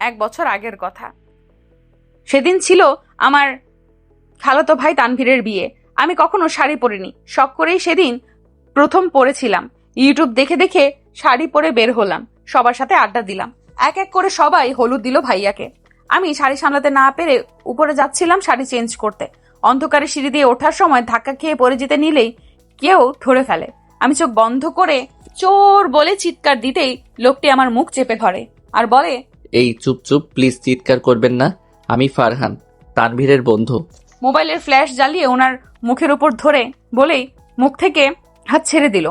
এক বছর আগের কথা। সেদিন ছিল আমার খালাতো ভাই তানভীরের বিয়ে। আমি কখনো শাড়ি পরিনি। শখ করেই সেদিন প্রথম পরেছিলাম। ইউটিউব দেখে দেখে শাড়ি পরে বের হলাম। সবার সাথে আড্ডা দিলাম। এক এক করে সবাই হলুদ দিল ভাইয়াকে। আমি শাড়ি সামলাতে না পেরে উপরে যাচ্ছিলাম শাড়ি চেঞ্জ করতে। অন্ধকারে সিঁড়ি দিয়ে ওঠার সময় ধাক্কা খেয়ে পড়ে যেতে নিলেই কেউ ধরে ফেলে। আমি চোখ বন্ধ করে চোর বলে চিৎকার দিতেই লোকটি আমার মুখ চেপে ধরে। আর বলে এই চুপ চুপ প্লিজ চিৎকার করবেন না। আমি ফারহান তানভীরের বন্ধু। মোবাইলের ফ্ল্যাশ জ্বালিয়ে ওনার মুখের উপর ধরে বলেই মুখ থেকে হাত ছেড়ে দিল।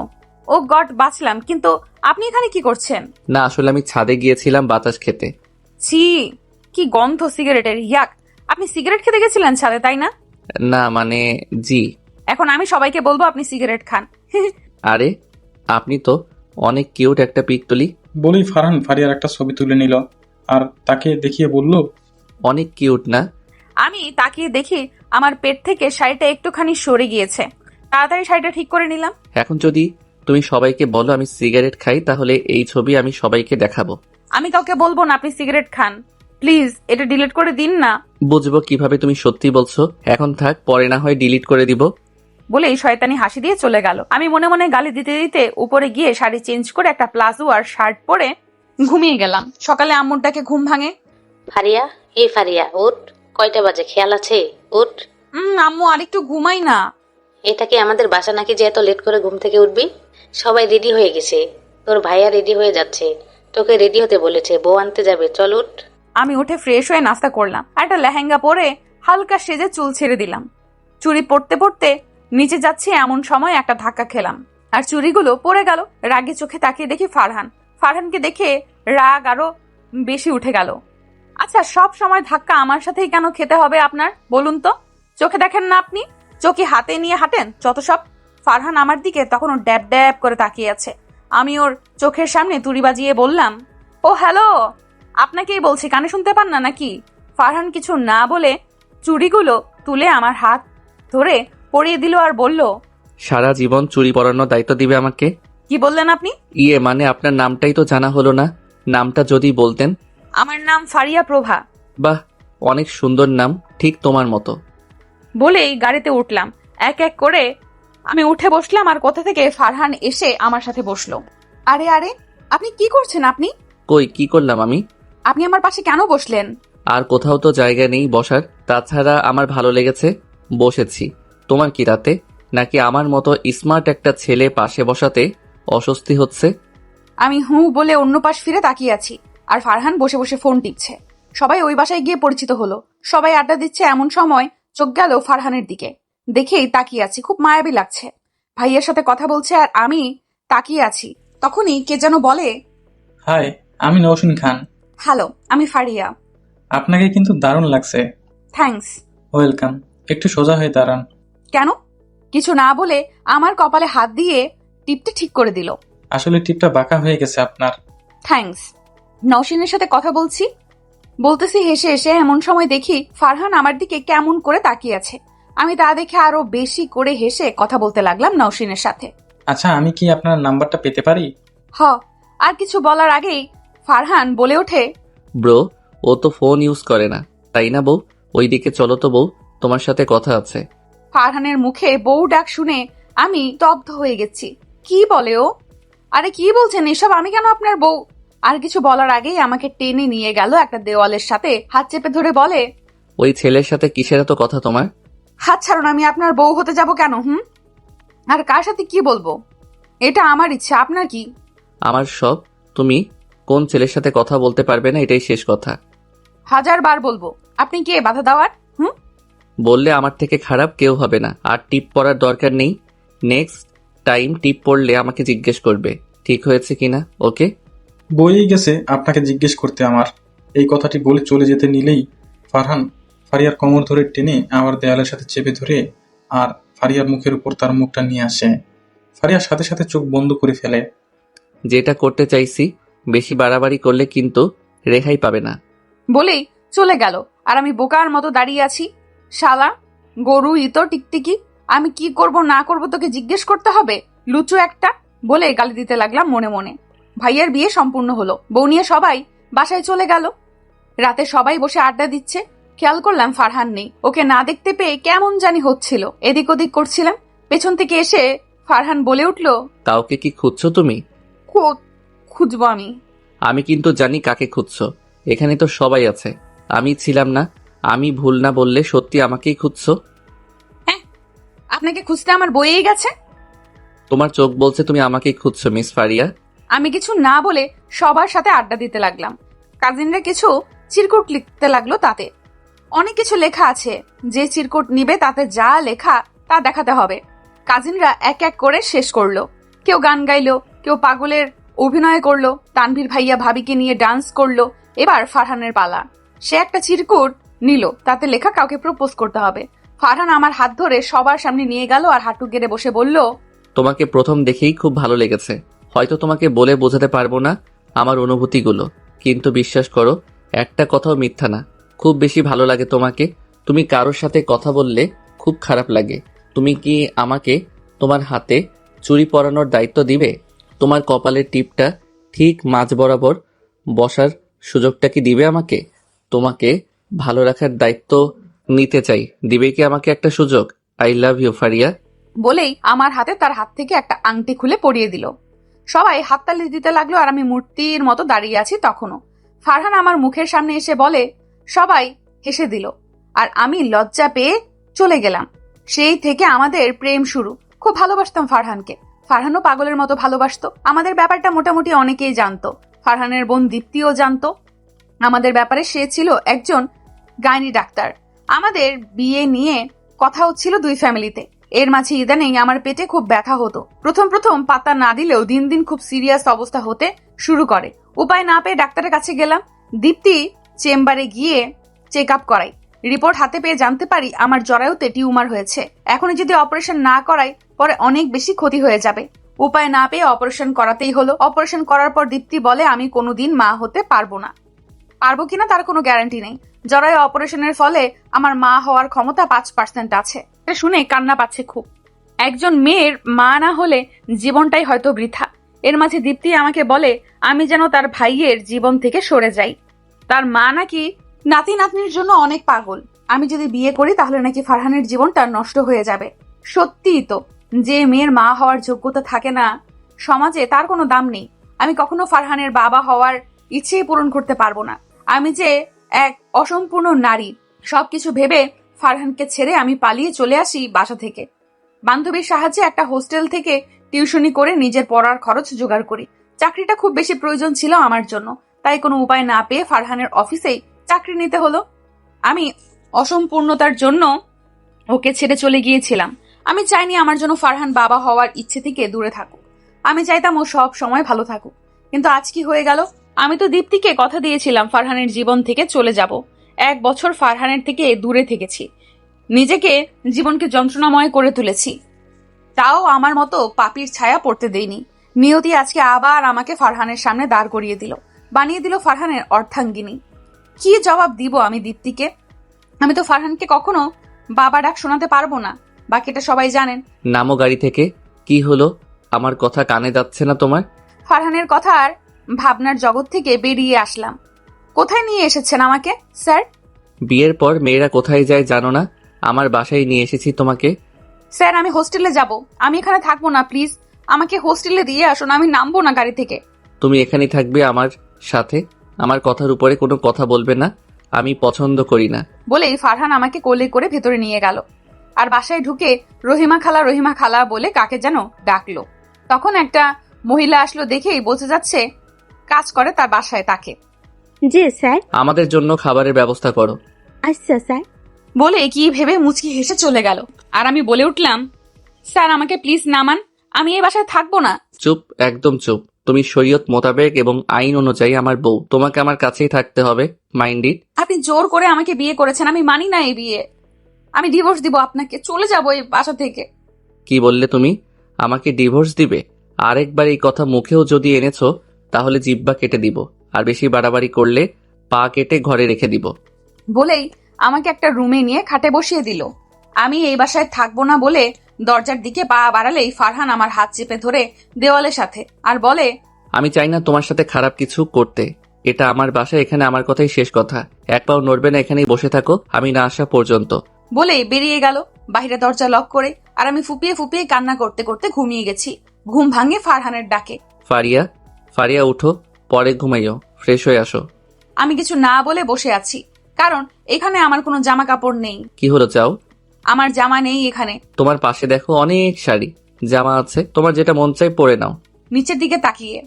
ও গড বাঁচলাম কিন্তু আপনি এখানে কি করছেন? না আসলে আমি ছাদে গিয়েছিলাম বাতাস খেতে। ছি কি গন্ধ সিগারেটের ইয়াক আপনি সিগারেট খেতে গেছিলেন ছাদে তাই না? না মানে জি। এখন আমি সবাইকে বলব আপনি সিগারেট খান। আরে আপনি তো অনেক কিউট একটা পিক তুলি বলেই ফারহান ফারিয়ার একটা ছবি তুলে নিল। আর তাকে দেখিয়ে বলল অনেক কিউট না? আমি তাকিয়ে দেখি আমার পেট থেকে শাড়িটা একটুখানি সরে গিয়েছে। তাড়াতাড়ি শাড়িটা ঠিক করে নিলাম। এখন যদি তুমি সবাইকে বলো আমি সিগারেট খাই তাহলে এই ছবি আমি সবাইকে দেখাবো। আমি কাউকে বলব না আপনি সিগারেট খান। প্লিজ এটা ডিলিট করে দিন না। বুঝব কীভাবে তুমি সত্যি বলছো। এখন থাক পরে না হয় ডিলিট করে দিব। বলেই শয়তানি হাসি দিয়ে চলে গেল। আমি মনে মনে গালি দিতে দিতে উপরে গিয়ে শাড়ি চেঞ্জ করে একটা প্লাজো আর শার্ট পরে ঘুমিয়ে গেলাম। সকালে আম্মুর ডাকে ঘুম ভাঙে। ফারিয়া এই ফারিয়া ওঠ। কয়টা বাজে? খেয়াল আছে? ওঠ। উম, আম্মু আরেকটু ঘুমাই না। এটা কি আমাদের বাসা নাকি যে এত লেট করে ঘুম থেকে উঠবি? সবাই রেডি হয়ে গেছে। তোর ভাইয়া রেডি হয়ে যাচ্ছে। তোকে রেডি হতে বলেছে। বউ আনতে যাবে। চল উঠ আমি উঠে ফ্রেশ হয়ে নাস্তা করলাম। আর একটা লেহেঙ্গা পরে হালকা সেজে চুল ছেড়ে দিলাম। চুড়ি পড়তে পড়তে নিচে যাচ্ছি এমন সময় একটা ধাক্কা খেলাম। আর চুড়িগুলো পড়ে গেল। রাগে চোখে তাকিয়ে দেখি ফারহান। ফারহানকে দেখে রাগ আরও বেশি উঠে গেল। আচ্ছা সব সময় ধাক্কা আমার সাথেই কেন খেতে হবে আপনার? বলুন তো। চোখে দেখেন না আপনি? চোখে হাতে নিয়ে হাঁটেন? যত সব ফারহান আমার দিকে তখন ড্যাব ড্যাব করে তাকিয়ে আছে। আমি ওর চোখের সামনে তুড়ি বাজিয়ে বললাম, ও, হ্যালো! আপনাকেই বলছি, কানে শুনতে পান না নাকি? ফারহান কিছু না বলে চুড়িগুলো তুলে আমার হাত ধরে পরিয়ে দিল আর বলল, সারা জীবন চুরি পরানোর দায়িত্ব দিবে আমাকে? কি বললেন আপনি? ইয়ে মানে আপনার নামটাই তো জানা হলো না। নামটা যদি বলতেন। আমার নাম ফারিয়া প্রভা। বাহ অনেক সুন্দর নাম ঠিক তোমার মতো। বলেই গাড়িতে উঠলাম। এক এক করে আমি উঠে বসলাম আর কোথা থেকে ফারহান এসে আমার সাথে বসল। আরে আরে আপনি কি করছেন আপনি? কই কি করলাম আমি? আপনি আমার পাশে কেন বসলেন? আর কোথাও তো জায়গা নেই বসার। তাছাড়া আমার ভালো লেগেছে বসেছি। তোমার কি রাতে নাকি আমার মতো স্মার্ট একটা ছেলে পাশে বসাতে অস্বস্তি হচ্ছে? আমি হু বলে অন্য পাশ ফিরে তাকিয়ে আছি আর ফারহান বসে বসে ফোন টিপছে। সবাই ওই বাসায় গিয়ে পরিচিত হলো। সবাই আড্ডা দিচ্ছে এমন সময় চোখ গেল ফারহানের দিকে। দেখেই তাকিয়ে আছি খুব মায়াবী লাগছে। ভাইয়ের সাথে কথা বলছে আর আমি তাকিয়ে আছি। তখনই কে যেন বলে হাই আমি নৌসিন খান। হ্যালো আমি ফারিয়া। আপনাকে কিন্তু দারুণ লাগছে। থ্যাঙ্কস। ওয়েলকাম। একটু সোজা হয়ে দাঁড়ান। কেন? কিছু না বলে আমার কপালে হাত দিয়ে টিপতে ঠিক করে দিল। আসলে টিপটা বাঁকা হয়ে গেছে আপনার। থ্যাঙ্কস। নওশিনের সাথে কথা বলছি। বলতেছি হেসে হেসে এমন সময় দেখি ফারহান আমার দিকে কেমন করে তাকিয়ে আছে। আমি তা দেখে আরও বেশি করে হেসে কথা বলতে লাগলাম নওশিনের সাথে। আচ্ছা আমি কি আপনার নাম্বারটা পেতে পারি? হ আর কিছু বলার আগেই ফারহান বলে ওঠে ব্রো ও তো ফোন ইউজ করে না। তাই না বউ? ওইদিকে চলো তো বউ তোমার সাথে কথা আছে। ফারহানের মুখে বউ ডাক শুনে আমি তব্ধ হয়ে গেছি। কি বলে ও? আরে কি বলছেন এসব? আমি কেন আপনার বউ? আর কিছু বলার আগেই আমাকে টেনে নিয়ে গেল একটা দেওয়ালের সাথে হাত চেপে ধরে বলে ওই ছেলের সাথে কিসের এত কথা তোমার? হাত ছাড়ুন আমি আপনার বউ হতে যাব কেন হুম? আর কার সাথে কি বলব? এটা আমার ইচ্ছা আপনার কি? আমার সব তুমি কোন ছেলের সাথে কথা বলতে পারবে না এটাই শেষ কথা। হাজার বার বলব আপনি কে বাধা দেওয়ার হুম? বললে আমার থেকে খারাপ কেউ হবে না আর টিপ পড়ার দরকার নেই। নেক্সট টাইম টিপ পড়লে আমাকে জিজ্ঞেস করবে ঠিক হয়েছে কিনা ওকে? বইই গেছে আপনাকে জিজ্ঞেস করতে আমার। এই কথাটি বলে চলে যেতে নিলেই ফারহান ফারিয়ার কোমর ধরে টেনে আমার দেয়ালের সাথে চেপে ধরে আর ফারিয়ার মুখের উপর তার মুখটা নিয়ে আসে। ফারিয়ার সাথে সাথে চোখ বন্ধ করে ফেলে। যেটা করতে চাইছি বেশি বাড়াবাড়ি করলে কিন্তু রেহাই পাবে না। বলেই চলে গেল আর আমি বোকার মতো দাঁড়িয়ে আছি। শালা গরু ইতো টিকটিকি আমি কি করব না করব তোকে জিজ্ঞেস করতে হবে? লুচু একটা বলে গালি দিতে লাগলাম মনে মনে। ভাইয়ের বিয়ে সম্পূর্ণ হলো। বউ নিয়ে সবাই বাসায় চলে গেল। রাতে সবাই বসে আড্ডা দিচ্ছে। খেয়াল করলাম ফারহান নেই। ওকে না দেখতে পেয়ে কেমন জানি হচ্ছিল। এদিক ওদিক করছিলাম। পেছন থেকে এসে ফারহান বলে উঠল কাউকে কি খুঁজছো তুমি? "খু- খুঁজবো আমি। আমি কিন্তু জানি কাকে খুঁজছো। এখানে তো সবাই আছে। আমি ছিলাম না। আমি ভুল না বললে সত্যি আমাকেই খুঁজছো? আপনাকে খুঁজতে আমার বইয়েই গেছে? তোমার চোখ বলছে তুমি আমাকেই খুঁজছো মিস ফারিয়া। আমি কিছু না বলে সবার সাথে আড্ডা দিতে লাগলাম। কাজিনরা কিছু চিরকুট লিখতে লাগল তাতে। অনেক কিছু লেখা আছে। যে চিরকুট নিবে তাতে যা লেখা তা দেখাতে হবে। কাজিনরা এক এক করে শেষ করল। কেউ গান গাইলো কেউ পাগলের অভিনয় করল তানভীর ভাইয়া ভাবিকে নিয়ে ডান্স করল এবার ফারহানের পালা। সে একটা চিরকুট নিল তাতে লেখা কাউকে প্রপোজ করতে হবে। ফারহান আমার হাত ধরে সবার সামনে নিয়ে গেল আর হাঁটু গেড়ে বসে বলল, তোমাকে প্রথম দেখেই খুব ভালো লেগেছে। হয়তো তোমাকে বলে বোঝাতে পারব না আমার অনুভূতিগুলো, কিন্তু বিশ্বাস করো, একটা কথাও মিথ্যা না। খুব বেশি ভালো লাগে তোমাকে। তুমি কারোর সাথে কথা বললে খুব খারাপ লাগে। তুমি কি আমাকে তোমার হাতে চুরি পরানোর দায়িত্ব দিবে? তোমার কপালের টিপটা ঠিক মাঝ বরাবর বসার সুযোগটা কি দিবে আমাকে? তোমাকে ভালো রাখার দায়িত্ব নিতে চাই। দিবে কি আমাকে একটা সুযোগ? I love you Fariya. বলেই আমার হাতে তার হাত থেকে একটা আংটি খুলে পরিয়ে দিল। সবাই হাততালি দিতে লাগল আর আমি মূর্তির মতো দাঁড়িয়ে আছি তখনও। ফারহান আমার মুখের সামনে এসে বলে, সবাই হেসে দিল। আর আমি লজ্জা পেয়ে চলে গেলাম। সেই থেকে আমাদের প্রেম শুরু। খুব ভালোবাসতাম ফারহানকে। ফারহানও পাগলের মতো ভালোবাসতো। আমাদের ব্যাপারটা মোটামুটি অনেকেই জানতো। ফারহানের বোন দীপ্তিও জানতো। আমাদের ব্যাপারে সে ছিল একজন গাইনি ডাক্তার। আমাদের বিয়ে নিয়ে কথা হচ্ছিল দুই ফ্যামিলিতে। এর মাঝে ইদানিং আমার পেটে খুব ব্যথা হতো। প্রথম প্রথম পাতা না দিলেও দিন দিন খুব সিরিয়াস অবস্থা হতে শুরু করে। উপায় না পেয়ে ডাক্তারের কাছে গেলাম। দীপ্তি চেম্বারে গিয়ে চেক আপ করাই। রিপোর্ট হাতে পেয়ে জানতে পারি আমার জরায়ুতে টিউমার হয়েছে। এখনই যদি অপারেশন না করাই, পরে অনেক বেশি ক্ষতি হয়ে যাবে। উপায় না পেয়ে অপারেশন করাতেই হলো। অপারেশন করার পর দীপ্তি বলে, আমি কোনোদিন মা হতে পারব না। পারব কিনা তার কোনো গ্যারান্টি নেই। জরায়ু অপারেশনের ফলে আমার মা হওয়ার ক্ষমতা পাঁচ পার্সেন্ট আছে। এটা শুনে কান্না পাচ্ছে খুব। একজন মেয়ের মা না হলে জীবনটাই হয়তো বৃথা। এর মাঝে দীপ্তি আমাকে বলে, আমি যেন তার ভাইয়ের জীবন থেকে সরে যাই। তার মা নাকি নাতি নাতনির জন্য অনেক পাগল। আমি যদি বিয়ে করি, তাহলে নাকি ফারহানের জীবনটা নষ্ট হয়ে যাবে। সত্যিই তো, যে মেয়ের মা হওয়ার যোগ্যতা থাকে না, সমাজে তার কোনো দাম নেই। আমি কখনো ফারহানের বাবা হওয়ার ইচ্ছেই পূরণ করতে পারব না। আমি যে এক অসম্পূর্ণ নারী। সবকিছু ভেবে ফারহানকে ছেড়ে আমি পালিয়ে চলে আসি বাসা থেকে। বান্ধবীর সাহায্যে একটা হোস্টেল থেকে টিউশনি করে নিজের পড়ার খরচ জোগাড় করি। চাকরিটা খুব বেশি প্রয়োজন ছিল আমার জন্য, তাই কোনো উপায় না পেয়ে ফারহানের অফিসেই চাকরি নিতে হলো। আমি অসম্পূর্ণতার জন্য ওকে ছেড়ে চলে গিয়েছিলাম। আমি চাইনি আমার জন্য ফারহান বাবা হওয়ার ইচ্ছে থেকে দূরে থাকুক। আমি চাইতাম ও সব সময় ভালো থাকুক। কিন্তু আজ কি হয়ে গেল? আমি তো দীপ্তিকে কথা দিয়েছিলাম ফারহানের জীবন থেকে চলে যাব। এক বছর ফারহানের থেকে দূরে থেকেছি। নিজেকে জীবনকে যন্ত্রণাময় করে তুলেছি। তাও আমার মতো পাপির ছায়া পড়তে দেইনি। নিয়তি আজকে আবার আমাকে ফারহানের সামনে দাঁড় করিয়ে দিল। বানিয়ে দিল ফারহানের অর্থাঙ্গিনী কি জবাব দিব আমি দীপ্তিকে? আমি তো ফারহানকে কখনো বাবা ডাক শোনাতে পারব না। বাকিটা সবাই জানেন। নামো গাড়ি থেকে। কি হলো? আমার কথা কানে যাচ্ছে না তোমার? ফারহানের কথার ভাবনার জগৎ থেকে বেরিয়ে আসলাম। কোথায় নিয়ে এসেছেন আমাকে স্যার? বিয়ের পর মেয়েরা কোথায় যায় জানো না? আমার বাসায় নিয়ে এসেছি তোমাকে। স্যার আমি হোস্টেলে যাব। আমি এখানে থাকব না প্লিজ। আমাকে হোস্টেলে দিয়ে আসুন আমি নামবো না গাড়ি থেকে। তুমি এখানেই থাকবে আমার সাথে। আমার কথার উপরে কোনো কথা বলবে না। আমি পছন্দ করি না। বলেই ফারহান আমাকে কোলে করে ভেতরে নিয়ে গেল। আর বাসায় ঢুকে রহিমা খালা রহিমা খালা বলে কাকে যেন ডাকলো। তখন একটা মহিলা আসলো দেখেই বোঝা যাচ্ছে কাজ করে তার বাসায় তাকে। জি স্যার। আমাদের জন্য খাবারের ব্যবস্থা করো। আচ্ছা স্যার। বলে কি ভেবে মুচকি হেসে চলে গেল। আর আমি বলে উঠলাম স্যার আমাকে প্লিজ নামান আমি এই বাসায় থাকব না। চুপ একদম চুপ। তুমি শরীয়ত মোতাবেক এবং আইন অনুযায়ী আমার বউ। তোমাকে আমার কাছেই থাকতে হবে মাইন্ড ইট। আপনি জোর করে আমাকে বিয়ে করেছেন আমি মানি না এই বিয়ে। আমি ডিভোর্স দিব আপনাকে চলে যাব এই বাসা থেকে। কি বললে তুমি? আমাকে ডিভোর্স দিবে? আরেকবার এই কথা মুখেও যদি এনেছো তাহলে জিব্বা কেটে দিব আর বেশি বাড়াবাড়ি করলে পা কেটে ঘরে রেখে দিব। বলেই আমাকে একটা রুমে নিয়ে খাটে বসিয়ে দিল। আমি এই বাসায় থাকব না বলে দরজার দিকে পা বাড়ালেই ফারহান আমার হাত চেপে ধরে দেওয়ালের সাথে আর বলে আমি চাই না তোমার সাথে খারাপ কিছু করতে। এটা আমার বাসা এখানে আমার কথাই শেষ কথা। এক পাও নড়বে না এখানেই বসে থাকো আমি না আসা পর্যন্ত। বলেই বেরিয়ে গেল বাহিরে দরজা লক করে আর আমি ফুপিয়ে ফুপিয়ে কান্না করতে করতে ঘুমিয়ে গেছি। ঘুম ভাঙে ফারহানের ডাকে। ফারিয়া ফারিয়া উঠো পরে ঘুমাইও ফ্রেশ হয়ে আসো। আমি কিছু না বলে বসে আছি কারণ এখানে আমার কোনো জামা কাপড় নেই। কি হলো চাও? আমার জামা নেই এখানে। তোমার পাশে দেখো অনেক শাড়ি জামা আছে তোমার যেটা মন চাই পরে নাও। নিচের দিকে তাকিয়ে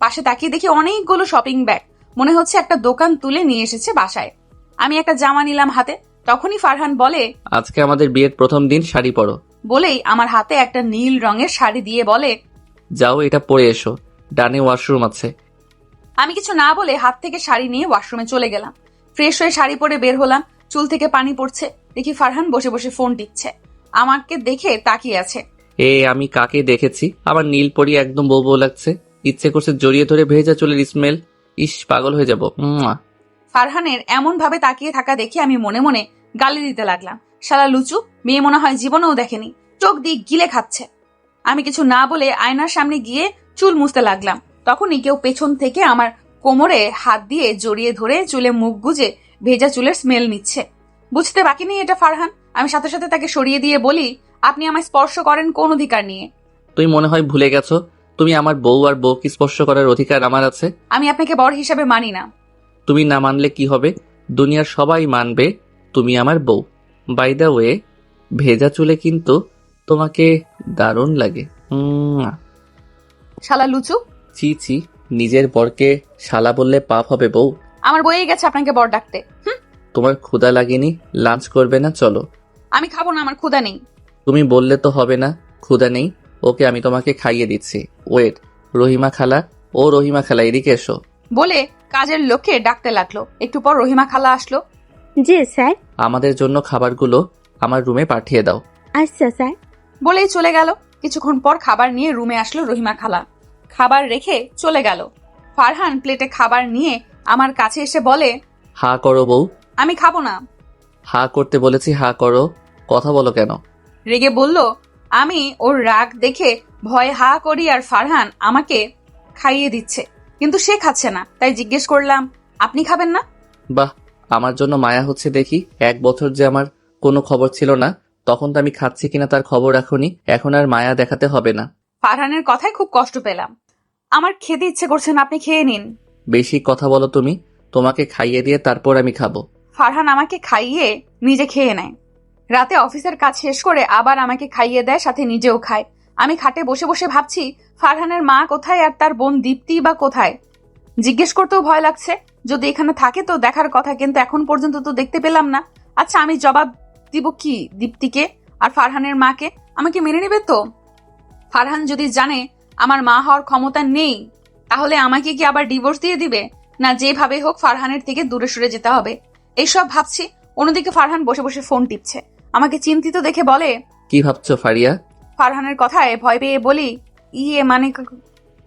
পাশে তাকিয়ে দেখি অনেকগুলো শপিং ব্যাগ মনে হচ্ছে একটা দোকান তুলে নিয়ে এসেছে বাসায়। আমি একটা জামা নিলাম হাতে তখনই ফারহান বলে আজকে আমাদের বিয়ের প্রথম দিন শাড়ি পরো। বলেই আমার হাতে একটা নীল রঙের শাড়ি দিয়ে বলে যাও এটা পরে এসো। ডানে ওয়াশরুম আছে। আমি কিছু না বলে হাত থেকে শাড়ি নিয়ে ওয়াশরুমে চলে গেলাম। ফ্রেশ হয়ে শাড়ি পরে বের হলাম। চুল থেকে পানি পড়ছে। দেখি ফারহান বসে বসে ফোন টিপছে আমাকে দেখে তাকিয়ে আছে। এ আমি কাকে দেখেছি? আমার নীল পরি একদম বউ বউ লাগছে। ইচ্ছে করছে জড়িয়ে ধরে ভেজা চুলের স্মেল ইস পাগল হয়ে যাব। ফারহানের এমন ভাবে তাকিয়ে থাকা দেখে আমি মনে মনে গালি দিতে লাগলাম। শালা লুচু মেয়ে মনে হয় জীবনেও দেখেনি। চোখ দিয়ে গিলে খাচ্ছে। আমি কিছু না বলে আয়নার সামনে গিয়ে চুল মুছতে লাগলাম। তখনই কেউ পেছন থেকে আমার কোমরে হাত দিয়ে জড়িয়ে ধরে চুলে মুখ গুজে ভেজা চুলের স্মেল নিচ্ছে। বুঝতে বাকি নেই এটা ফারহান। আমি সাথে সাথে তাকে সরিয়ে দিয়ে বলি আপনি আমায় স্পর্শ করেন কোন অধিকার নিয়ে? তুমি মনে হয় ভুলে গেছো তুমি আমার বউ আর বউকে স্পর্শ করার অধিকার আমার আছে? আমি আপনাকে বর হিসাবে মানি না। তুমি না মানলে কি হবে? দুনিয়ার সবাই মানবে তুমি আমার বউ। বাই দ্য ওয়ে ভেজা চুলে কিন্তু তোমাকে দারুণ লাগে। উম, শালা লুচু? ছি ছি নিজের বরকে শালা বললে পাপ হবে বউ। আমার বইয়ে গেছে আপনাকে বর ডাকতে। হুম? তোমার ক্ষুধা লাগেনি লাঞ্চ করবে না চলো। আমি খাব না আমার ক্ষুধা নেই। তুমি বললে তো হবে না ক্ষুধা নেই। ওকে আমি তোমাকে খাইয়ে দিচ্ছি। ওয়েট রহিমা খালা? ও রহিমা খালা এদিকে এসো। বলে কাজের লোককে ডাকতে লাগল। একটু পর রহিমা খালা আসলো। জি স্যার। আমাদের জন্য খাবারগুলো আমার রুমে পাঠিয়ে দাও। আচ্ছা স্যার। বলেই চলে গেল। কিছুক্ষণ পর খাবার নিয়ে রুমে আসলো রহিমা খালা। খাবার রেখে চলে গেল। ফারহান প্লেটে খাবার নিয়ে আমার কাছে এসে বলে হা করো বউ। আমি খাব না। হা করতে বলেছি হা করো। কথা বলো কেন? রেগে বলল আমি ওর রাগ দেখে ভয় হা করি আর ফারহান আমাকে খাইয়ে দিচ্ছে। কিন্তু সে খাচ্ছে না তাই জিজ্ঞেস করলাম আপনি খাবেন না? বাহ আমার জন্য মায়া হচ্ছে দেখি এক বছর যে আমার কোনো খবর ছিল না তখন তো আমি খাচ্ছি কিনা তার খবর রাখুনি এখন আর মায়া দেখাতে হবে না। ফারহানের কথায় খুব কষ্ট পেলাম। আমার খেতে ইচ্ছে করছে না আপনি খেয়ে নিন। বেশি কথা বলো তুমি তোমাকে খাইয়ে দিয়ে তারপর আমি খাব। ফারহান আমাকে খাইয়ে নিজে খেয়ে নেয়। রাতে অফিসের কাজ শেষ করে আবার আমাকে খাইয়ে দেয় সাথে নিজেও খায়। আমি খাটে বসে বসে ভাবছি ফারহানের মা কোথায় আর তার বোন দীপ্তি বা কোথায়? জিজ্ঞেস করতেও ভয় লাগছে। যদি এখানে থাকে তো দেখার কথা কিন্তু এখন পর্যন্ত তো দেখতে পেলাম না। আচ্ছা আমি জবাব দিব কি দীপ্তিকে আর ফারহানের মাকে? আমাকে মেনে নেবে তো? ফারহান যদি জানে আমার মা হওয়ার ক্ষমতা নেই। তাহলে আমাকে কি আবার ডিভোর্স দিয়ে দিবে? না যেভাবে হোক ফারহানের থেকে দূরে সরে যেতে হবে। এইসব ভাবছি অন্যদিকে ফারহান বসে বসে ফোন টিপছে। আমাকে চিন্তিত দেখে বলে কি ভাবছ ফারিয়া? ফারহানের কথায় ভয় পেয়ে বলি ইয়ে মানে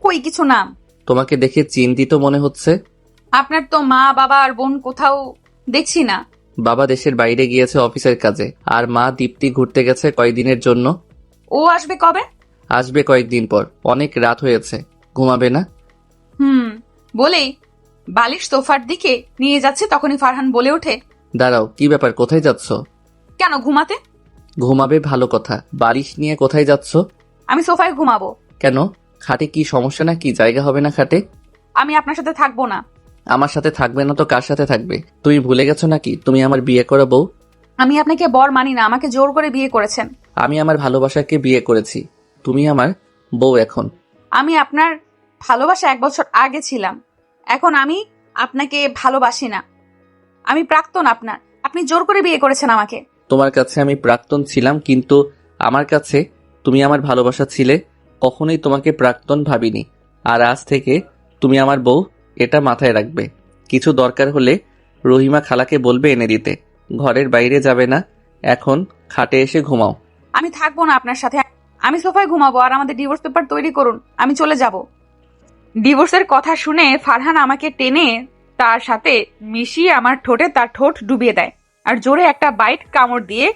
কই কিছু না। তোমাকে দেখে চিন্তিত মনে হচ্ছে? আপনার তো মা বাবা আর বোন কোথাও দেখছি না। বাবা দেশের বাইরে গিয়েছে অফিসের কাজে আর মা দীপ্তি ঘুরতে গেছে কয়েকদিনের জন্য? ও আসবে কবে? আসবে কয়েকদিন পর। অনেক রাত হয়েছে। ঘুমাবে না? হুম বলেই বালিশ সোফার দিকে নিয়ে যাচ্ছে তখনই ফারহান বলে ওঠে দাঁড়াও কি ব্যাপার কোথায় যাচ্ছ? কেন ঘুমাতে? ঘুমাবে ভালো কথা। বালিশ নিয়ে কোথায় যাচ্ছ? আমি সোফায় ঘুমাবো। কেন? খাটে কি সমস্যা না কি? জায়গা হবে না খাটে? আমি আপনার সাথে থাকব না। আমার সাথে থাকবে না তো কার সাথে থাকবে? তুমি ভুলে গেছো নাকি? তুমি আমার বিয়ে করা বউ? আমি আপনাকে বর মানি না আমাকে জোর করে বিয়ে করেছেন। আমি আমার ভালোবাসাকে বিয়ে করেছি। তুমি আমার বউ এখন। আমি আপনার ভালোবাসা এক বছর আগে ছিলাম। এখন আমি আপনাকে ভালোবাসি না। আমি প্রাক্তন আপনার। আপনি জোর করে বিয়ে করেছেন আমাকে। তোমার কাছে আমি প্রাক্তন ছিলাম কিন্তু আমার কাছে তুমি আমার ভালোবাসা ছিলে কখনোই তোমাকে প্রাক্তন ভাবিনি। আর আজ থেকে তুমি আমার বউ এটা মাথায় রাখবে। কিছু দরকার হলে রহিমা খালাকে বলবে এনে দিতে। ঘরের বাইরে যাবে না। এখন খাটে এসে ঘুমাও। আমি থাকব না আপনার সাথে। আমি সোফায় ঘুমাবো আর আমাদের ডিভোর্স পেপার তৈরি করুন। আমি চলে যাব। ডিভোর্সের কথা শুনে ফারহান আমাকে টেনে তার সাথে মিশিয়ে আমার ঠোঁটে তার ঠোঁট ডুবিয়ে দেয় আর জোরে একটা বাইট কামড় দিয়ে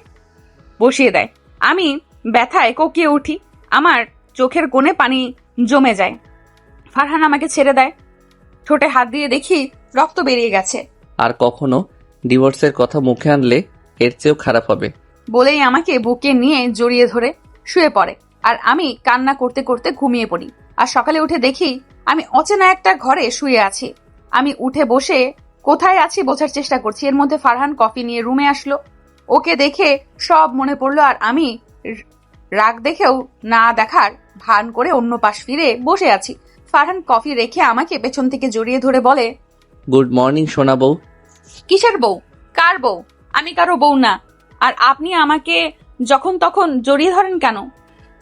বসিয়ে দেয়। আমি ব্যথায় কোকিয়ে উঠি। আমার চোখের কোণে পানি জমে যায়। ফারহান আমাকে ছেড়ে দেয়। ঠোঁটে হাত দিয়ে দেখি রক্ত বেরিয়ে গেছে। আর কখনো ডিভোর্সের কথা মুখে আনলে এর চেয়েও খারাপ হবে। বলেই আমাকে বুকে নিয়ে জড়িয়ে ধরে। শুয়ে পড়ে। আর আমি কান্না করতে করতে ঘুমিয়ে পড়ি। আর সকালে উঠে দেখি আমি অচেনা একটা ঘরে শুয়ে আছি। আমি উঠে বসে কোথায় আছি বোঝার চেষ্টা করছি। এর মধ্যে ফারহান কফি নিয়ে রুমে আসলো। ওকে দেখে সব মনে পড়ল আর আমি রাগ দেখেও না দেখার ভান করে অন্য পাশ ফিরে বসে আছি। ফারহান কফি রেখে আমাকে পেছন থেকে জড়িয়ে ধরে বলে গুড মর্নিং সোনা বউ। কিসের বউ? কার বউ? আমি কারও বউ না। আর আপনি আমাকে যখন তখন জড়িয়ে ধরেন কেন?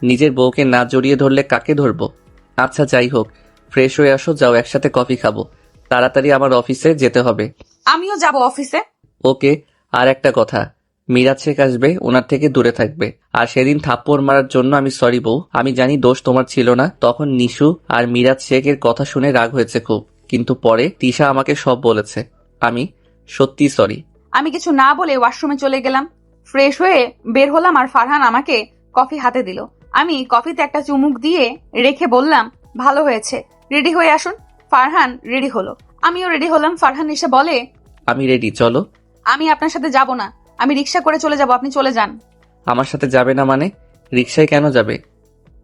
নিজের বউকে না জড়িয়ে ধরলে কাকে ধরবো? আচ্ছা যাই হোক ফ্রেশ হয়ে আসো যাও একসাথে কফি খাব। তাড়াতাড়ি আমার অফিসে যেতে হবে। আমিও যাব অফিসে। ওকে আর একটা কথা মিরাজ শেখ আসবে ওনার থেকে দূরে থাকবে। আর সেদিন থাপ্পড় মারার জন্য আমি সরি বউ আমি জানি দোষ তোমার ছিল না। তখন নিশু আর মিরাজ শেখের কথা শুনে রাগ হয়েছে খুব। কিন্তু পরে তিশা আমাকে সব বলেছে। আমি সত্যি সরি আমি কিছু না বলে ওয়াশরুমে চলে গেলাম। ফ্রেশ হয়ে বের হলাম আর ফারহান আমাকে কফি হাতে দিল। আমি কফিতে একটা চুমুক দিয়ে রেখে বললাম ভালো হয়েছে। রেডি হয়ে আসুন। ফারহান রেডি হলো। আমিও রেডি হলাম। ফারহান এসে বলে আমি রেডি চলো। আমি আপনার সাথে যাব না। আমি রিক্সা করে চলে যাব। আপনি চলে যান। আমার সাথে যাবে না মানে? রিক্সায় কেন যাবে?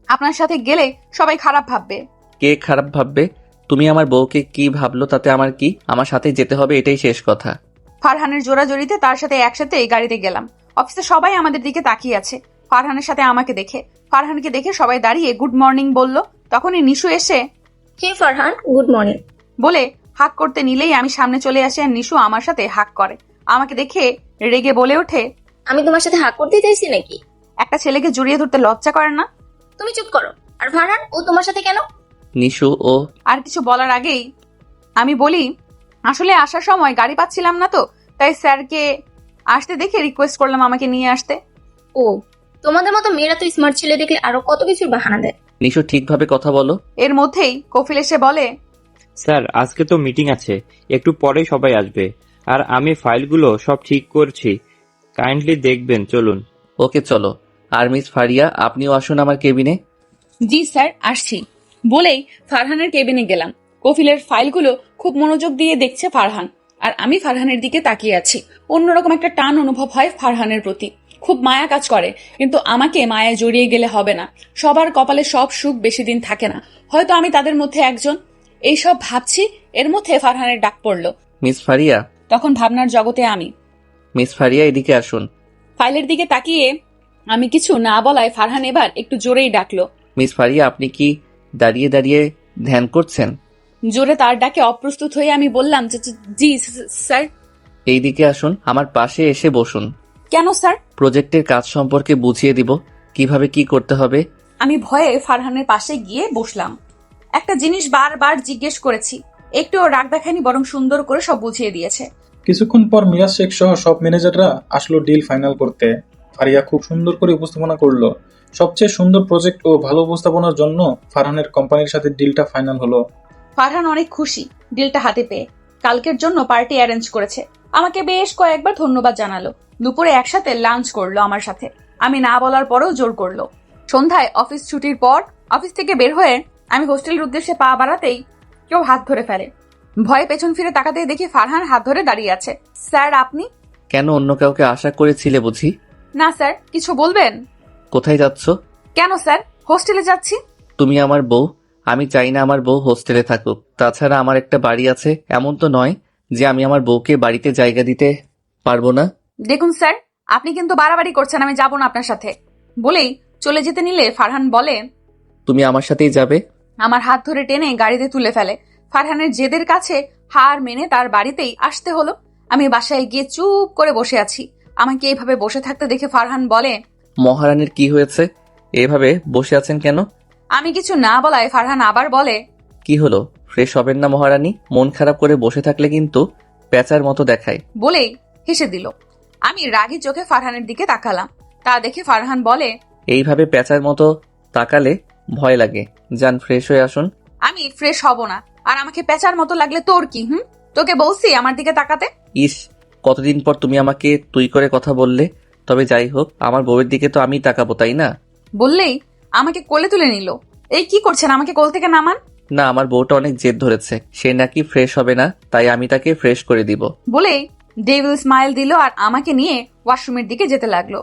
আপনার সাথে গেলে সবাই খারাপ ভাববে। কে খারাপ ভাববে? তুমি আমার বউকে কি ভাবলো তাতে আমার কি? আমার সাথে যেতে হবে এটাই শেষ কথা। ফারহানের জোরাজোরিতে তার সাথে একসাথে এই গাড়িতে গেলাম। অফিসে সবাই আমাদের দিকে তাকিয়ে আছে। ফারহানের সাথে আমাকে দেখে। ফারহানকে দেখে সবাই দাঁড়িয়ে গুড মর্নিং বলল। তখনই নিশু এসে হে ফারহান? গুড মর্নিং বলে হাক করতে নিলেই আমি সামনে চলে আসি আর নিশু আমার সাথে হাক করে। আমাকে দেখে রেগে বলে ওঠে আমি তোমার সাথে হাক করতে চাইছি নাকি? একটা ছেলেকে জড়িয়ে ধরতে লজ্জা করে না? তুমি চুপ করো। আর ফারহান ও তোমার সাথে কেন? নিশু ও আর কিছু বলার আগেই আমি বলি আসলে আসার সময় গাড়ি পাচ্ছিলাম না তো তাই স্যারকে আসতে দেখে রিকোয়েস্ট করলাম আমাকে নিয়ে আসতে। ও তোমাদের মতো মেয়েরা তো স্মার্ট ছেলে দেখলে আরও কত কিছুর বাহানা দেয়। নিশু ঠিকভাবে কথা বলো। এর মধ্যেই কফিল এসে বলে স্যার আজকে তো মিটিং আছে একটু পরে সবাই আসবে। আর আমি ফাইলগুলো সব ঠিক করছি। কাইন্ডলি দেখবেন চলুন। ওকে চলো। আর মিস ফারিয়া আপনিও আসুন আমার কেবিনে। জি স্যার আসছি। বলেই ফারহানের কেবিনে গেলাম। কফিলের ফাইলগুলো খুব মনোযোগ দিয়ে দেখছে ফারহান। আর আমি ফারহানের দিকে তাকিয়ে আছি। অন্যরকম একটা টান অনুভব হয় ফারহানের প্রতি। খুব মায়া কাজ করে কিন্তু আমাকে মায়ায় জড়িয়ে গেলে হবে না। সবার কপালে সব সুখ বেশি দিন থাকে না। হয়তো আমি তাদের মধ্যে একজন। এইসব ভাবছি এর মধ্যে ফারহানের ডাক পড়ল। মিস ফারিয়া? তখন ভাবনার জগতে আমি। মিস ফারিয়া এদিকে আসুন। ফাইলের দিকে তাকিয়ে আমি কিছু না বলায় ফারহান এবার একটু জোরেই ডাকলো। মিস ফারিয়া আপনি কি দাঁড়িয়ে দাঁড়িয়ে ধ্যান করছেন? জোরে তার ডাকে অপ্রস্তুত হয়ে আমি বললাম যে জি স্যার। এইদিকে আসুন আমার পাশে এসে বসুন। কেন স্যার? প্রজেক্টের কাজ সম্পর্কে বুঝিয়ে দিব কীভাবে কি করতে হবে। আমি ভয়ে ফারহানের পাশে গিয়ে বসলাম। একটা জিনিস বারবার জিজ্ঞেস করেছি একটুও রাগ দেখায়নি বরং সুন্দর করে সব বুঝিয়ে দিয়েছে। কিছুক্ষণ পর মিরাজ শেখ সহ সব ম্যানেজাররা আসলো ডিল ফাইনাল করতে। ফারিয়া খুব সুন্দর করে উপস্থাপনা করল। সবচেয়ে সুন্দর প্রজেক্ট ও ভালো উপস্থাপনার জন্য ফারহানের কোম্পানির সাথে ডিলটা ফাইনাল হলো। ফারহান অনেক খুশি ডিলটা হাতে পেয়ে। কালকের জন্য পার্টি অ্যারেঞ্জ করেছে। আমাকে বেশ কয়েকবার ধন্যবাদ জানালো। দুপুরে একসাথে লাঞ্চ করল আমার সাথে। আমি না বলার পরেও জোর করল। সন্ধ্যায় অফিস ছুটির পর অফিস থেকে বের হয়ে আমি হোস্টেলের উদ্দেশ্যে পা বাড়াতেই কেউ হাত ধরে ফেলে। ভয়ে পেছন ফিরে তাকাতে দেখি ফারহান হাত ধরে দাঁড়িয়ে আছে। স্যার আপনি? কেন অন্য কাউকে আশা করেছিলে বুঝি? না স্যার কিছু বলবেন? কোথায় যাচ্ছ? কেন স্যার? হোস্টেলে যাচ্ছি। তুমি আমার বউ। আমি চাই না আমার বউ হোস্টেলে থাকুক। তাছাড়া আমার একটা বাড়ি আছে এমন তো নয় যে আমি আমার বউকে বাড়িতে জায়গা দিতে পারব না। দেখুন স্যার আপনি কিন্তু বাড়াবাড়ি করছেন আমি যাব না আপনার সাথে। বলেই চলে যেতে নিলে ফারহান বলে তুমি আমার সাথেই যাবে? আমার হাত ধরে টেনে গাড়িতে তুলে ফেলে। ফারহানের জেদের কাছে হার মেনে তার বাড়িতেই আসতে হলো। আমি বাসায় গিয়ে চুপ করে বসে আছি। আমাকে এইভাবে বসে থাকতে দেখে ফারহান বলে মহারানীর কি হয়েছে? এভাবে বসে আছেন কেন? আমি কিছু না বলায় ফারহান আবার বলে কি হলো? ফ্রেশ হবেন না মহারানী? মন খারাপ করে বসে থাকলে কিন্তু প্যাচার মতো দেখায়। বলেই হেসে দিল। আমি রাগী চোখে ফারহানের দিকে তাকালাম। তা দেখে ফারহান বলে এইভাবে প্যাচার মতো তাকালে ভয় লাগে। যান ফ্রেশ হয়ে আসুন। আমি ফ্রেশ হব না। আর আমাকে পেঁচার মতো লাগলে তোর কি হুম? তোকে বলছি আমার দিকে তাকাতে। ইস কতদিন পর তুমি আমাকে তুই করে কথা বললে। তবে যাই হোক আমার বউয়ের দিকে তো আমি তাকাবো তাই না? বললেই আমাকে কোলে তুলে নিল। এই কি করছেন? আমাকে কোল থেকে নামান? না আমার বউটা অনেক জেদ ধরেছে। সে নাকি ফ্রেশ হবে না তাই আমি তাকে ফ্রেশ করে দিব। বলেই ডেভিল স্মাইল দিল আর আমাকে নিয়ে ওয়াশরুমের দিকে যেতে লাগল।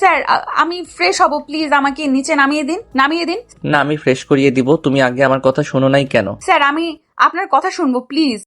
স্যার, আমি ফ্রেশ হব প্লিজ আমাকে নিচে নামিয়ে দিন নামিয়ে দিন। না আমি ফ্রেশ করিয়ে দিব তুমি আগে আমার কথা শোনো নাই কেন? স্যার আমি আপনার কথা শুনব প্লিজ।